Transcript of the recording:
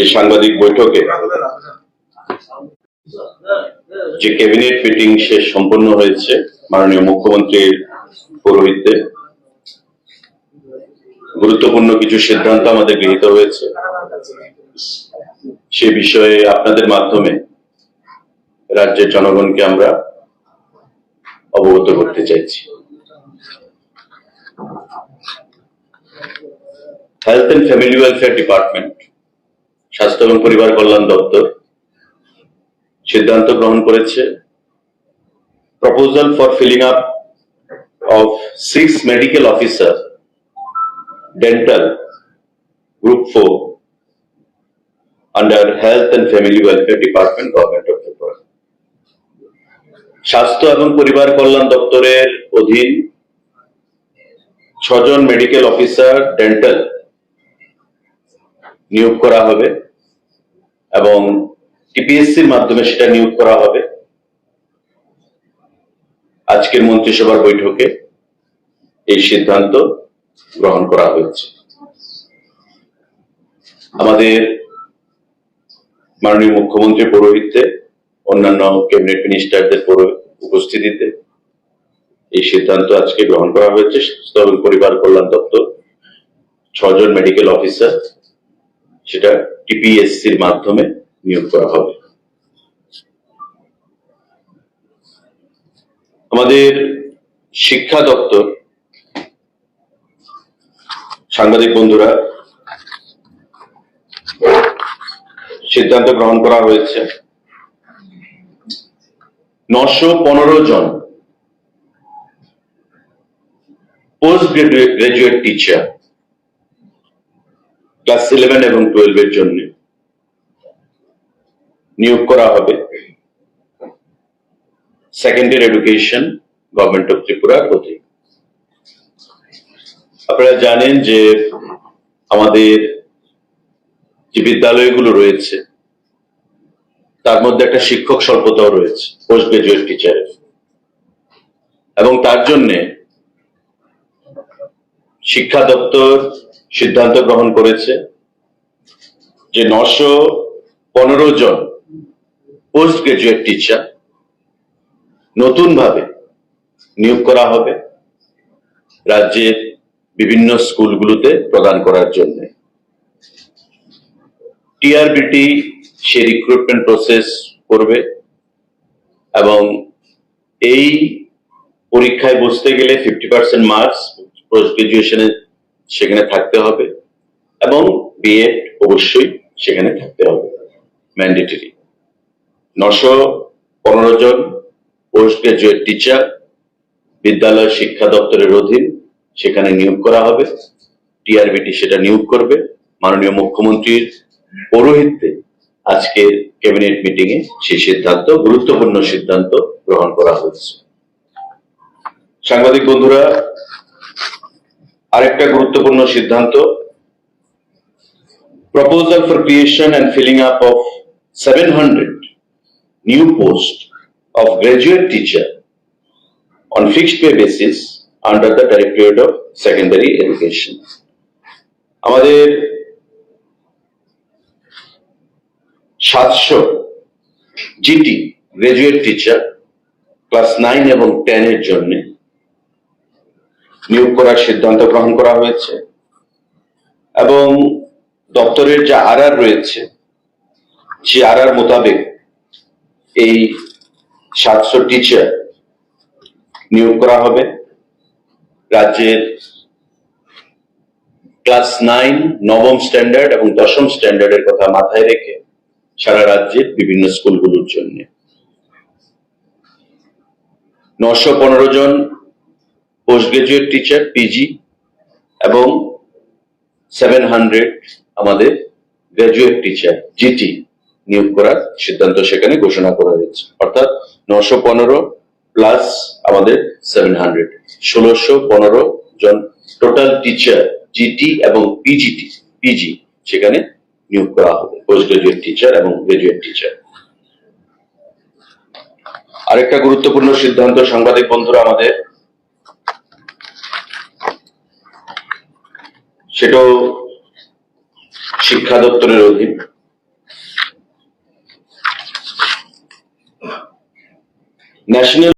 এই সাংবাদিক বৈঠকে যে ক্যাবিনেট মিটিং শেষ সম্পন্ন হয়েছে মাননীয় মুখ্যমন্ত্রীর পৌরোহিত্যে গুরুত্বপূর্ণ কিছু সিদ্ধান্ত আমাদের গৃহীত হয়েছে। সে বিষয়ে আপনাদের মাধ্যমে রাজ্যের জনগণকে আমরা অবগত করতে চাইছি। Health and family welfare department স্বাস্থ্য এবং পরিবার কল্যাণ দপ্তর সিদ্ধান্ত গ্রহণ করেছে। Proposal for filling up of six medical officer dental group four under health and family welfare department government of Tripura স্বাস্থ্য এবং পরিবার কল্যাণ দপ্তরের অধীন ছজন মেডিকেল অফিসার ডেন্টাল নিয়োগ করা হবে এবং টিপিএসসির মাধ্যমে সেটা নিয়োগ করা হবে। আজকের মন্ত্রিসভার বৈঠকে এই সিদ্ধান্ত গ্রহণ করা হয়েছে। আমাদের মাননীয় মুখ্যমন্ত্রী পৌরোহিত্যে, অন্যান্য ক্যাবিনেট মিনিস্টারদের উপস্থিতিতে এই সিদ্ধান্ত আজকে গ্রহণ করা হয়েছে। স্বাস্থ্য পরিবার কল্যাণ দপ্তর, ছজন মেডিকেল অফিসার সেটা টিপিএসসির মাধ্যমে নিয়োগ করা হবে। আমাদের শিক্ষা দপ্তর, সাংবাদিক বন্ধুরা, সিদ্ধান্ত গ্রহণ করা হয়েছে। নশো পনেরো জন post graduate teacher class eleven এবং টুয়েলভ এর জন্য নিয়োগ করা হবে। সেকেন্ডারি এডুকেশন গভর্নমেন্ট অফ ত্রিপুরার অধীন আপনারা জানেন যে আমাদের যে বিদ্যালয়গুলো রয়েছে, তার মধ্যে একটা শিক্ষক স্বল্পতাও রয়েছে পোস্ট গ্রাজুয়েট টিচারের এবং তার জন্যে শিক্ষা দপ্তর সিদ্ধান্ত গ্রহণ করেছে যে নশো পনেরো জন পোস্ট গ্রাজুয়েট টিচার নতুন ভাবে নিয়োগ করা হবে রাজ্যের বিভিন্ন স্কুলগুলোতে প্রদান করার জন্য। টিআরবিটি সে রিক্রুটমেন্ট প্রসেস করবে এবং এই পরীক্ষায় বসতে গেলে ফিফটি পার্সেন্ট মার্কস পোস্ট গ্রাজুয়েশনে সেখানে থাকতে হবে। এবং বিএড অবশ্যই সেখানে থাকতে হবে। ম্যান্ডেটরি নশো পনেরো জন পোস্ট গ্রাজুয়েট টিচার বিদ্যালয় শিক্ষা দপ্তরের অধীন সেখানে নিয়োগ করা হবে। টিআরবিটি সেটা নিয়োগ করবে। মাননীয় মুখ্যমন্ত্রীর পৌরোহিত্যে আজকের ক্যাবিনেট মিটিং এ সেই সিদ্ধান্ত, গুরুত্বপূর্ণ সিদ্ধান্ত গ্রহণ করা হয়েছে সাংবাদিক বন্ধুরা আরেকটা গুরুত্বপূর্ণ সিদ্ধান্ত proposal for creation and filling up of seven hundred new post of graduate teacher on fixed pay basis under the directorate of secondary education আমাদের সাতশো GT graduate teacher class nine এবং টেনের জন্যে নিয়োগ করার সিদ্ধান্ত গ্রহণ করা হয়েছে। এবং দপ্তরের যে আর রয়েছে সে আর মোতাবেক এই সাতশো টিচার নিয়োগ করা হবে। রাজ্যের ক্লাস নাইন নবম স্ট্যান্ডার্ড এবং দশম স্ট্যান্ডার্ডের কথা মাথায় রেখে সারা রাজ্যের বিভিন্ন স্কুলগুলোর জন্য। নশো পনেরো জন পোস্ট গ্রাজুয়েট টিচার পিজি এবং সেভেন হান্ড্রেড আমাদের গ্রাজুয়েট টিচার জিটি নিয়োগ করার সিদ্ধান্ত সেখানে ঘোষণা করা হয়েছে। অর্থাৎ নশো পনেরো প্লাস আমাদের সেভেন হান্ড্রেড ষোলোশো পনেরো জন টোটাল টিচার জিটি এবং পিজিটি পিজি সেখানে নিয়োগ করা হবে পোস্ট গ্রাজুয়েট টিচার এবং গ্রাজুয়েট টিচার আরেকটা গুরুত্বপূর্ণ সিদ্ধান্ত, সাংবাদিক বন্ধুরা, আমাদের সেটাও শিক্ষা দপ্তরের অধীন। ন্যাশনাল